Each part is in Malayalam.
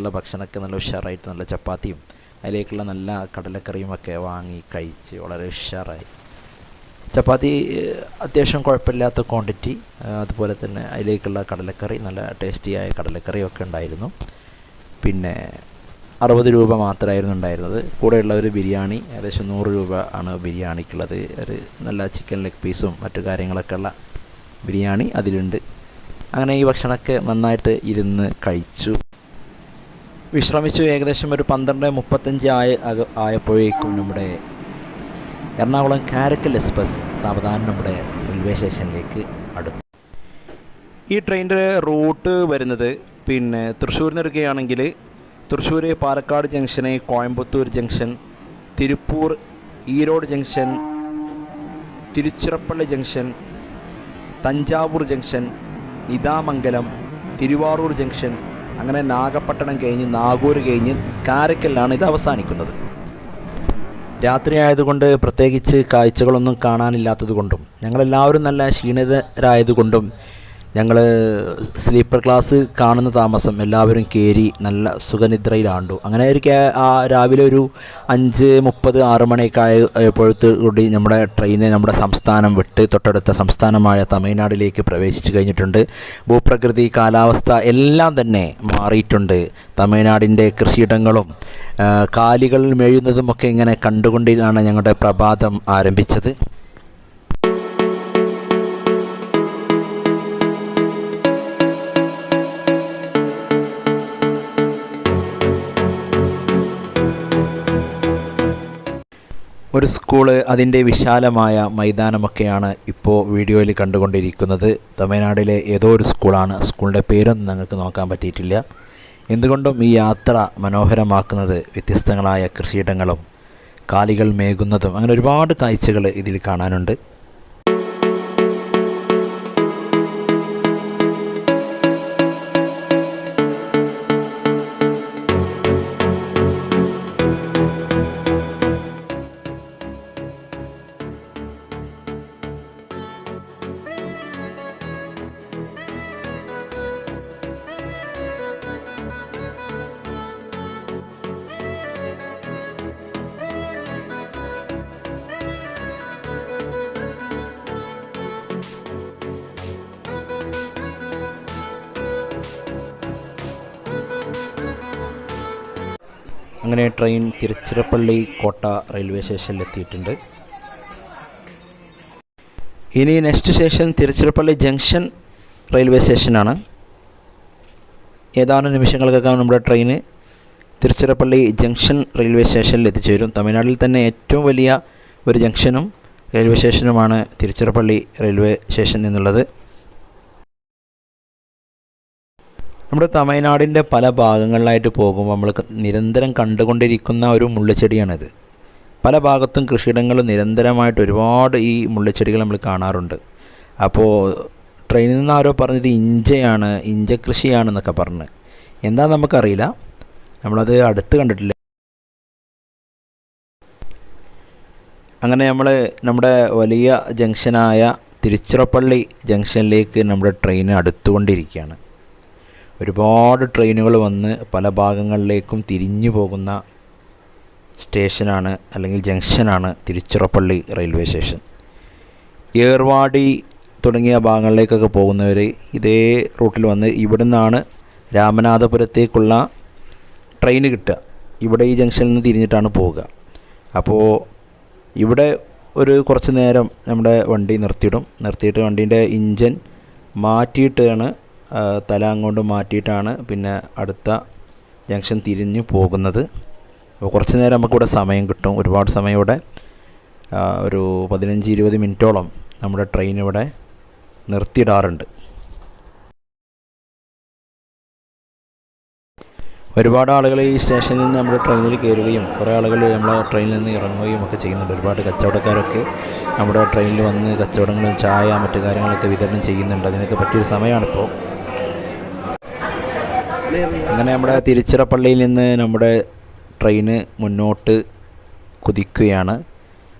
ഉള്ള ഭക്ഷണമൊക്കെ നല്ല ഉഷാറായിട്ട് നല്ല ചപ്പാത്തിയും അതിലേക്കുള്ള നല്ല കടലക്കറിയും ഒക്കെ വാങ്ങി കഴിച്ച് വളരെ ഉഷാറായി. ചപ്പാത്തി അത്യാവശ്യം കുഴപ്പമില്ലാത്ത ക്വാണ്ടിറ്റി അതുപോലെ തന്നെ അതിലേക്കുള്ള കടലക്കറി നല്ല ടേസ്റ്റിയായ കടലക്കറിയൊക്കെ ഉണ്ടായിരുന്നു. പിന്നെ അറുപത് രൂപ മാത്രമായിരുന്നു ഉണ്ടായിരുന്നത്. കൂടെയുള്ള ഒരു ബിരിയാണി ഏകദേശം നൂറ് രൂപ ആണ് ബിരിയാണിക്കുള്ളത്. ഒരു നല്ല ചിക്കൻ ലെഗ് പീസും മറ്റു കാര്യങ്ങളൊക്കെ ഉള്ള ബിരിയാണി അതിലുണ്ട്. അങ്ങനെ ഈ ഭക്ഷണമൊക്കെ നന്നായിട്ട് ഇരുന്ന് കഴിച്ചു. വിശ്രമിച്ചു ഏകദേശം ഒരു പന്ത്രണ്ട് മുപ്പത്തഞ്ച് ആയ ആയപ്പോഴേക്കും നമ്മുടെ എറണാകുളം കാരക്കൽ എക്സ്പ്രസ് സാവധാനം നമ്മുടെ റെയിൽവേ സ്റ്റേഷനിലേക്ക് അടുത്തു ഈ ട്രെയിനിന്റെ റൂട്ട് വരുന്നത് പിന്നെ തൃശ്ശൂരിൽ നിന്ന് എടുക്കുകയാണെങ്കിൽ Thrissur Palakkad junction Coimbatore junction Tiruppur Erode junction Tiruchirappalli junction Thanjavur junction Needamangalam Thiruvarur junction അങ്ങനെ നാഗപട്ടണം കഴിഞ്ഞ് നാഗൂർ കഴിഞ്ഞ് കാരക്കലിലാണ് ഇത് അവസാനിക്കുന്നത്. രാത്രി ആയതുകൊണ്ട് പ്രത്യേകിച്ച് കാഴ്ചകളൊന്നും കാണാനില്ലാത്തതുകൊണ്ടും ഞങ്ങളെല്ലാവരും നല്ല ക്ഷീണിതരായതുകൊണ്ടും ഞങ്ങൾ സ്ലീപ്പർ ക്ലാസ് കാണുന്ന താമസം എല്ലാവരും കയറി നല്ല സുഖനിദ്രയിലാണ്ടു. അങ്ങനെ ഒരു ആ രാവിലെ ഒരു അഞ്ച് മുപ്പത് ആറ് മണിയൊക്കെ ആയപ്പോഴത്തെ കൂടി നമ്മുടെ ട്രെയിന് നമ്മുടെ സംസ്ഥാനം വിട്ട് തൊട്ടടുത്ത സംസ്ഥാനമായ തമിഴ്നാട്ടിലേക്ക് പ്രവേശിച്ചു കഴിഞ്ഞിട്ടുണ്ട്. ഭൂപ്രകൃതി കാലാവസ്ഥ എല്ലാം തന്നെ മാറിയിട്ടുണ്ട്. തമിഴ്നാടിന്റെ കൃഷിയിടങ്ങളും കാലികൾ മേയുന്നതുമൊക്കെ ഇങ്ങനെ കണ്ടുകൊണ്ടിരുന്നാണ് ഞങ്ങളുടെ പ്രഭാതം ആരംഭിച്ചത്. ഒരു സ്കൂൾ അതിന്റെ വിശാലമായ മൈതാനമൊക്കെയാണ് ഇപ്പോൾ വീഡിയോയിൽ കണ്ടുകൊണ്ടിരിക്കുന്നത്. തമിഴ്നാടിലെ ഏതോ ഒരു സ്കൂളാണ് സ്കൂളിന്റെ പേരൊന്നും ഞങ്ങൾക്ക് നോക്കാൻ പറ്റിയിട്ടില്ല. എന്തുകൊണ്ടും ഈ യാത്ര മനോഹരമാക്കുന്നത് വ്യത്യസ്തങ്ങളായ കൃഷിയിടങ്ങളും കാലികൾ മേകുന്നതും അങ്ങനെ ഒരുപാട് കാഴ്ചകൾ ഇതിൽ കാണാനുണ്ട്. അങ്ങനെ ട്രെയിൻ തിരുച്ചിറപ്പള്ളി കോട്ട റെയിൽവേ സ്റ്റേഷനിൽ എത്തിയിട്ടുണ്ട് ഇനി next station Tiruchirappalli junction railway സ്റ്റേഷനാണ്. ഏതാനും നിമിഷങ്ങൾക്കകം നമ്മുടെ ട്രെയിന് തിരുച്ചിറപ്പള്ളി ജംഗ്ഷൻ റെയിൽവേ സ്റ്റേഷനിൽ എത്തിച്ചേരും. തമിഴ്നാട്ടിൽ തന്നെ ഏറ്റവും വലിയ ഒരു ജംഗ്ഷനും റെയിൽവേ സ്റ്റേഷനുമാണ് തിരുച്ചിറപ്പള്ളി റെയിൽവേ സ്റ്റേഷൻ എന്നുള്ളത്. നമ്മുടെ തമിഴ്നാടിന്റെ പല ഭാഗങ്ങളിലായിട്ട് പോകുമ്പോൾ നമ്മൾ നിരന്തരം കണ്ടുകൊണ്ടിരിക്കുന്ന ഒരു മുള്ളുചെടിയാണിത് പല ഭാഗത്തും കൃഷിയിടങ്ങൾ നിരന്തരമായിട്ട് ഒരുപാട് ഈ മുള്ളുചെടികൾ നമ്മൾ കാണാറുണ്ട്. അപ്പോൾ ട്രെയിനിൽ നിന്ന് ആരോ പറഞ്ഞത് ഇഞ്ചയാണ് ഇഞ്ച കൃഷിയാണെന്നൊക്കെ പറഞ്ഞ്. എന്താ നമുക്കറിയില്ല. നമ്മളത് അടുത്ത് കണ്ടിട്ടില്ല. അങ്ങനെ നമ്മൾ നമ്മുടെ വലിയ ജംഗ്ഷനായ തിരുച്ചിറപ്പള്ളി ജംഗ്ഷനിലേക്ക് നമ്മുടെ ട്രെയിൻ അടുത്തുകൊണ്ടിരിക്കുകയാണ്. ഒരുപാട് ട്രെയിനുകൾ വന്ന് പല ഭാഗങ്ങളിലേക്കും തിരിഞ്ഞു പോകുന്ന സ്റ്റേഷനാണ് അല്ലെങ്കിൽ ജംഗ്ഷനാണ് തിരുച്ചിറപ്പള്ളി റെയിൽവേ സ്റ്റേഷൻ. ഏർവാടി തുടങ്ങിയ ഭാഗങ്ങളിലേക്കൊക്കെ പോകുന്നവർ ഇതേ റൂട്ടിൽ വന്ന് ഇവിടെ നിന്നാണ് രാമനാഥപുരത്തേക്കുള്ള ട്രെയിൻ കിട്ടുക. ഇവിടെ ഈ ജംഗ്ഷനിൽ നിന്ന് തിരിഞ്ഞിട്ടാണ് പോവുക. അപ്പോൾ ഇവിടെ ഒരു കുറച്ച് നേരം നമ്മുടെ വണ്ടി നിർത്തിയിടും. നിർത്തിയിട്ട് വണ്ടീന്റെ ഇഞ്ചൻ മാറ്റിയിട്ടാണ് തല അങ്ങോട്ട് മാറ്റിയിട്ടാണ് പിന്നെ അടുത്ത ജംഗ്ഷൻ തിരിഞ്ഞു പോകുന്നത്. അപ്പോൾ കുറച്ച് നേരം നമുക്കിവിടെ സമയം കിട്ടും. ഒരുപാട് സമയം ഇവിടെ ഒരു പതിനഞ്ച് ഇരുപത് മിനിറ്റോളം നമ്മുടെ ട്രെയിൻ ഇവിടെ നിർത്തിയിടാറുണ്ട്. ഒരുപാട് ആളുകൾ ഈ സ്റ്റേഷനിൽ നിന്ന് നമ്മുടെ ട്രെയിനിൽ കയറുകയും കുറേ ആളുകൾ നമ്മുടെ ട്രെയിനിൽ നിന്ന് ഇറങ്ങുകയും ഒക്കെ ചെയ്യുന്നുണ്ട്. ഒരുപാട് കച്ചവടക്കാരൊക്കെ നമ്മുടെ ട്രെയിനിൽ വന്ന് കച്ചവടങ്ങളും ചായ മറ്റു കാര്യങ്ങളൊക്കെ വിതരണം ചെയ്യുന്നുണ്ട്. അതിനൊക്കെ പറ്റിയൊരു സമയമാണിപ്പോൾ. അങ്ങനെ നമ്മുടെ തിരുച്ചിറപ്പള്ളിയിൽ നിന്ന് നമ്മുടെ ട്രെയിന് മുന്നോട്ട് കുതിക്കുകയാണ്.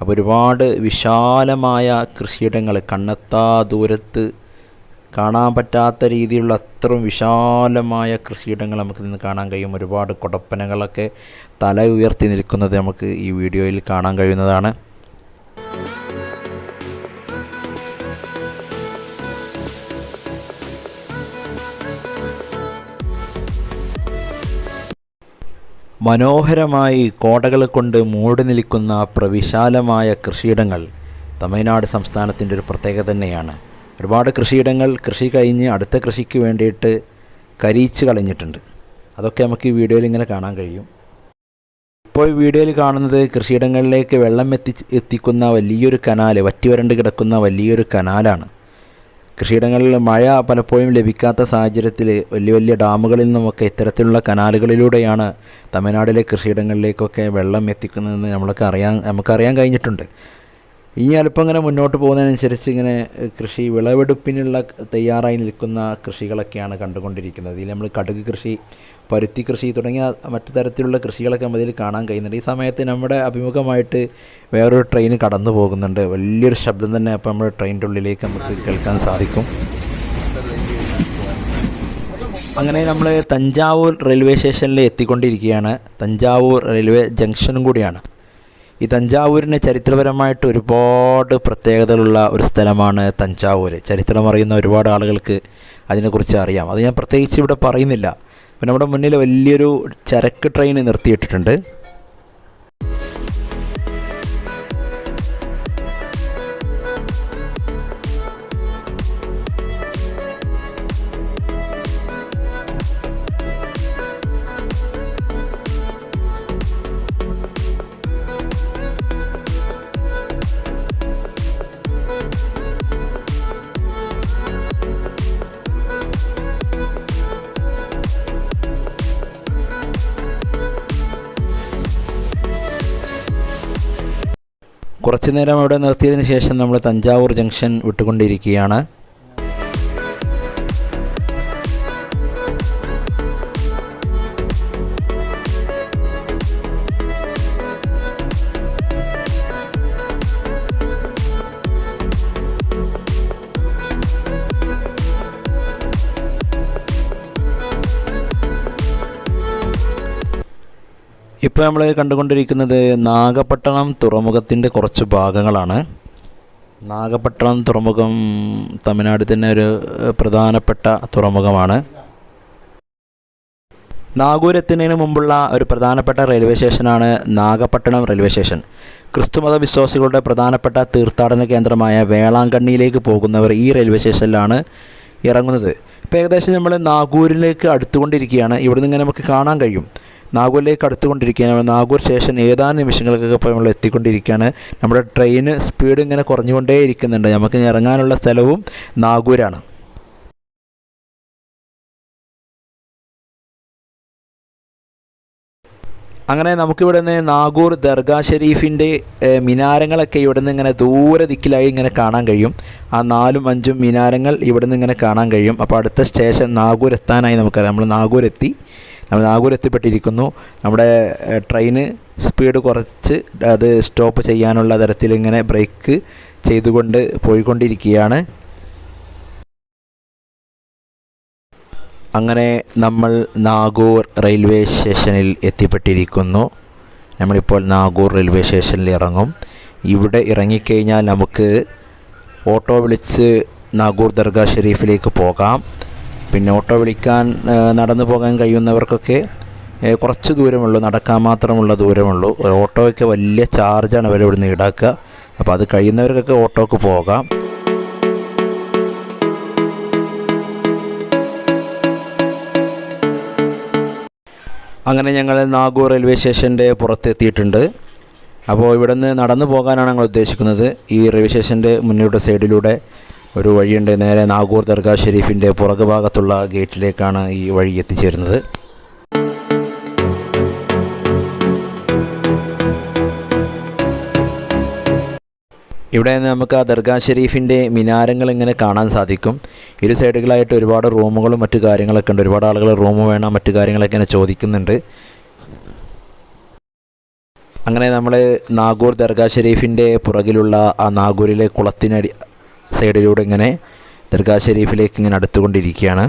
അപ്പോൾ ഒരുപാട് വിശാലമായ കൃഷിയിടങ്ങൾ കണ്ണെത്താ ദൂരത്ത് കാണാൻ പറ്റാത്ത രീതിയിലുള്ള അത്രയും വിശാലമായ കൃഷിയിടങ്ങൾ നമുക്ക് നിന്ന് കാണാൻ കഴിയും. ഒരുപാട് കുടപ്പനകളൊക്കെ തല ഉയർത്തി നിൽക്കുന്നത് നമുക്ക് ഈ വീഡിയോയിൽ കാണാൻ കഴിയുന്നതാണ്. മനോഹരമായി കോടകൾ കൊണ്ട് മൂടി നിൽക്കുന്ന പ്രവിശാലമായ കൃഷിയിടങ്ങൾ തമിഴ്നാട് സംസ്ഥാനത്തിന്റെ ഒരു പ്രത്യേകത തന്നെയാണ്. ഒരുപാട് കൃഷിയിടങ്ങൾ കൃഷി കഴിഞ്ഞ് അടുത്ത കൃഷിക്ക് വേണ്ടിയിട്ട് കരിയിച്ച് കളഞ്ഞിട്ടുണ്ട്. അതൊക്കെ നമുക്ക് ഈ വീഡിയോയിൽ ഇങ്ങനെ കാണാൻ കഴിയും. ഇപ്പോൾ ഈ വീഡിയോയിൽ കാണുന്നത് കൃഷിയിടങ്ങളിലേക്ക് വെള്ളം എത്തി എത്തിക്കുന്ന വലിയൊരു കനാൽ വറ്റി വരണ്ട് കിടക്കുന്ന വലിയൊരു കനാലാണ്. കൃഷിയിടങ്ങളിൽ മഴ പലപ്പോഴും ലഭിക്കാത്ത സാഹചര്യത്തിൽ വലിയ വലിയ ഡാമുകളിൽ നിന്നുമൊക്കെ ഇത്തരത്തിലുള്ള കനാലുകളിലൂടെയാണ് തമിഴ്നാട്ടിലെ കൃഷിയിടങ്ങളിലേക്കൊക്കെ വെള്ളം എത്തിക്കുന്നതെന്ന് നമ്മളൊക്കെ അറിയാൻ നമുക്കറിയാൻ കഴിഞ്ഞിട്ടുണ്ട്. ഇനി അല്പം ഇങ്ങനെ മുന്നോട്ട് പോകുന്നതിനനുസരിച്ച് ഇങ്ങനെ കൃഷി വിളവെടുപ്പിനുള്ള തയ്യാറായി നിൽക്കുന്ന കൃഷികളൊക്കെയാണ് കണ്ടുകൊണ്ടിരിക്കുന്നത്. ഇതിൽ നമ്മൾ കടുക് കൃഷി പരുത്തി കൃഷി തുടങ്ങിയ മറ്റു തരത്തിലുള്ള കൃഷികളൊക്കെ ഇതിൽ കാണാൻ കഴിയുന്നുണ്ട്. ഈ സമയത്ത് നമ്മുടെ അഭിമുഖമായിട്ട് വേറൊരു ട്രെയിൻ കടന്നു പോകുന്നുണ്ട്. വലിയൊരു ശബ്ദം തന്നെ അപ്പോൾ നമ്മുടെ ട്രെയിനിന്റെ ഉള്ളിലേക്ക് നമുക്ക് കേൾക്കാൻ സാധിക്കും. അങ്ങനെ നമ്മൾ തഞ്ചാവൂർ റെയിൽവേ സ്റ്റേഷനിൽ എത്തിക്കൊണ്ടിരിക്കുകയാണ്. തഞ്ചാവൂർ റെയിൽവേ ജംഗ്ഷനും കൂടിയാണ്. ഈ തഞ്ചാവൂരിന് ചരിത്രപരമായിട്ട് ഒരുപാട് പ്രത്യേകതകളുള്ള ഒരു സ്ഥലമാണ് തഞ്ചാവൂർ ചരിത്രം അറിയുന്ന ഒരുപാട് ആളുകൾക്ക് അതിനെക്കുറിച്ച് അറിയാം. അത് ഞാൻ പ്രത്യേകിച്ച് ഇവിടെ പറയുന്നില്ല. പിന്നെ നമ്മുടെ മുന്നിൽ വലിയൊരു ചരക്ക് ട്രെയിൻ നിർത്തിയിട്ടിട്ടുണ്ട്. കുറച്ചു നേരം അവിടെ നിർത്തിയതിന് ശേഷം നമ്മൾ തഞ്ചാവൂർ ജംഗ്ഷൻ വിട്ടുകൊണ്ടിരിക്കുകയാണ്. ഇപ്പോൾ നമ്മൾ കണ്ടുകൊണ്ടിരിക്കുന്നത് നാഗപട്ടണം തുറമുഖത്തിന്റെ കുറച്ച് ഭാഗങ്ങളാണ്. നാഗപട്ടണം തുറമുഖം തമിഴ്നാട് തന്നെ ഒരു പ്രധാനപ്പെട്ട തുറമുഖമാണ്. നാഗൂർ എത്തുന്നതിന് മുമ്പുള്ള ഒരു പ്രധാനപ്പെട്ട റെയിൽവേ സ്റ്റേഷനാണ് നാഗപട്ടണം റെയിൽവേ സ്റ്റേഷൻ. ക്രിസ്തുമത വിശ്വാസികളുടെ പ്രധാനപ്പെട്ട തീർത്ഥാടന കേന്ദ്രമായ വേളാങ്കണ്ണിയിലേക്ക് പോകുന്നവർ ഈ റെയിൽവേ സ്റ്റേഷനിലാണ് ഇറങ്ങുന്നത്. ഇപ്പോൾ ഏകദേശം നമ്മൾ നാഗൂരിലേക്ക് അടുത്തുകൊണ്ടിരിക്കുകയാണ്. ഇവിടെ നിന്ന് ഇങ്ങനെ നമുക്ക് കാണാൻ കഴിയും. നാഗൂരിലേക്ക് അടുത്തുകൊണ്ടിരിക്കുകയാണ്. നാഗൂർ സ്റ്റേഷൻ ഏതാനും നിമിഷങ്ങൾക്കൊക്കെ ഇപ്പോൾ നമ്മൾ എത്തിക്കൊണ്ടിരിക്കുകയാണ്. നമ്മുടെ ട്രെയിന് സ്പീഡ് ഇങ്ങനെ കുറഞ്ഞുകൊണ്ടേ ഇരിക്കുന്നുണ്ട്. നമുക്ക് ഇറങ്ങാനുള്ള സ്ഥലവും നാഗൂരാണ്. അങ്ങനെ നമുക്കിവിടെ നിന്ന് നാഗൂർ ദർഗാ ഷെരീഫിന്റെ മിനാരങ്ങളൊക്കെ ഇവിടെ നിന്ന് ഇങ്ങനെ ദൂരെ ദിക്കിലായി ഇങ്ങനെ കാണാൻ കഴിയും. ആ നാലും അഞ്ചും മിനാരങ്ങൾ ഇവിടെ നിന്ന് ഇങ്ങനെ കാണാൻ കഴിയും. അപ്പോൾ അടുത്ത സ്റ്റേഷൻ നാഗൂർ എത്താനായി നമുക്കറിയാം. നമ്മൾ നാഗൂർ എത്തി. നമ്മൾ നാഗൂർ എത്തിപ്പെട്ടിരിക്കുന്നു. നമ്മുടെ ട്രെയിന് സ്പീഡ് കുറച്ച് അത് സ്റ്റോപ്പ് ചെയ്യാനുള്ള തരത്തിൽ ഇങ്ങനെ ബ്രേക്ക് ചെയ്തുകൊണ്ട് പോയിക്കൊണ്ടിരിക്കുകയാണ്. അങ്ങനെ നമ്മൾ നാഗൂർ റെയിൽവേ സ്റ്റേഷനിൽ എത്തിപ്പെട്ടിരിക്കുന്നു. നമ്മളിപ്പോൾ നാഗൂർ റെയിൽവേ സ്റ്റേഷനിൽ ഇറങ്ങും. ഇവിടെ ഇറങ്ങിക്കഴിഞ്ഞാൽ നമുക്ക് ഓട്ടോ വിളിച്ച് നാഗൂർ ദർഗാ ഷെരീഫിലേക്ക് പോകാം. പിന്നെ ഓട്ടോ വിളിക്കാൻ നടന്നു പോകാൻ കഴിയുന്നവർക്കൊക്കെ കുറച്ച് ദൂരമുള്ളൂ. നടക്കാൻ മാത്രമുള്ള ദൂരമുള്ളൂ. ഒരു ഓട്ടോയ്ക്ക് വലിയ ചാർജാണ് അവർ ഇവിടുന്ന് ഈടാക്കുക. അപ്പോൾ അത് കഴിയുന്നവർക്കൊക്കെ ഓട്ടോക്ക് പോകാം. അങ്ങനെ ഞങ്ങൾ നാഗൂർ റെയിൽവേ സ്റ്റേഷന്റെ പുറത്തെത്തിയിട്ടുണ്ട്. അപ്പോൾ ഇവിടെ നിന്ന് നടന്നു പോകാനാണ് ഞങ്ങൾ ഉദ്ദേശിക്കുന്നത്. ഈ റെയിൽവേ സ്റ്റേഷന്റെ മുന്നിലൂടെ സൈഡിലൂടെ ഒരു വഴിയുണ്ട്. നേരെ നാഗൂർ ദർഗാ ഷെരീഫിന്റെ പുറകു ഭാഗത്തുള്ള ഗേറ്റിലേക്കാണ് ഈ വഴി എത്തിച്ചേരുന്നത്. ഇവിടെ നിന്ന് നമുക്ക് ആ ദർഗാ ഷെരീഫിന്റെ മിനാരങ്ങൾ ഇങ്ങനെ കാണാൻ സാധിക്കും. ഇരു സൈഡുകളായിട്ട് ഒരുപാട് റൂമുകളും മറ്റു കാര്യങ്ങളൊക്കെ ഉണ്ട്. ഒരുപാട് ആളുകൾ റൂം വേണം മറ്റു കാര്യങ്ങളൊക്കെ ഇങ്ങനെ ചോദിക്കുന്നുണ്ട്. അങ്ങനെ നമ്മൾ നാഗൂർ ദർഗാ ഷെരീഫിന്റെ പുറകിലുള്ള ആ നാഗൂരിലെ കുളത്തിനടി സൈഡിലൂടെ ഇങ്ങനെ ദർഗാ ഷെരീഫിലേക്ക് ഇങ്ങനെ അടുത്തുകൊണ്ടിരിക്കുകയാണ്.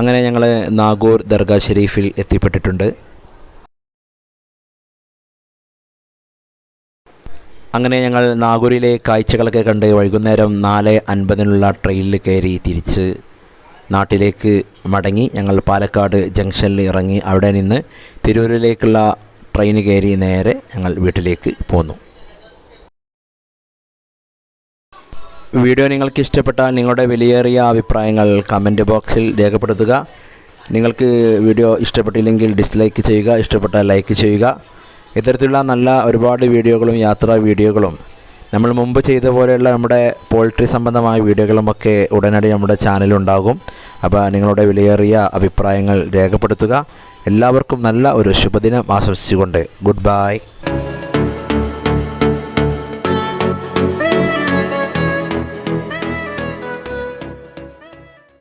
അങ്ങനെ ഞങ്ങൾ നാഗൂർ ദർഗാ ഷെരീഫിൽ എത്തിപ്പെട്ടിട്ടുണ്ട്. അങ്ങനെ ഞങ്ങൾ നാഗൂരിലെ കാഴ്ചകളൊക്കെ കണ്ട് വൈകുന്നേരം നാല് അൻപതിനുള്ള ട്രെയിനിൽ കയറി തിരിച്ച് നാട്ടിലേക്ക് മടങ്ങി ഞങ്ങൾ പാലക്കാട് ജംഗ്ഷനിൽ ഇറങ്ങി. അവിടെ നിന്ന് തിരൂരിലേക്കുള്ള ട്രെയിൻ കയറി നേരെ ഞങ്ങൾ വീട്ടിലേക്ക് പോന്നു. വീഡിയോ നിങ്ങൾക്ക് ഇഷ്ടപ്പെട്ടാൽ നിങ്ങളുടെ വിലയേറിയ അഭിപ്രായങ്ങൾ കമന്റ് ബോക്സിൽ രേഖപ്പെടുത്തുക. നിങ്ങൾക്ക് വീഡിയോ ഇഷ്ടപ്പെട്ടില്ലെങ്കിൽ ഡിസ്ലൈക്ക് ചെയ്യുക ഇഷ്ടപ്പെട്ടാൽ ലൈക്ക് ചെയ്യുക. ഇത്തരത്തിലുള്ള നല്ല ഒരുപാട് വീഡിയോകളും യാത്രാ വീഡിയോകളും നമ്മൾ മുമ്പ് ചെയ്ത പോലെയുള്ള നമ്മുടെ പോൾട്രി സംബന്ധമായ വീഡിയോകളുമൊക്കെ ഉടനടി നമ്മുടെ ചാനലുണ്ടാകും അപ്പോൾ നിങ്ങളുടെ വിലയേറിയ അഭിപ്രായങ്ങൾ രേഖപ്പെടുത്തുക. എല്ലാവർക്കും നല്ല ഒരു ശുഭദിനം ആശംസിച്ചുകൊണ്ട് ഗുഡ് ബൈ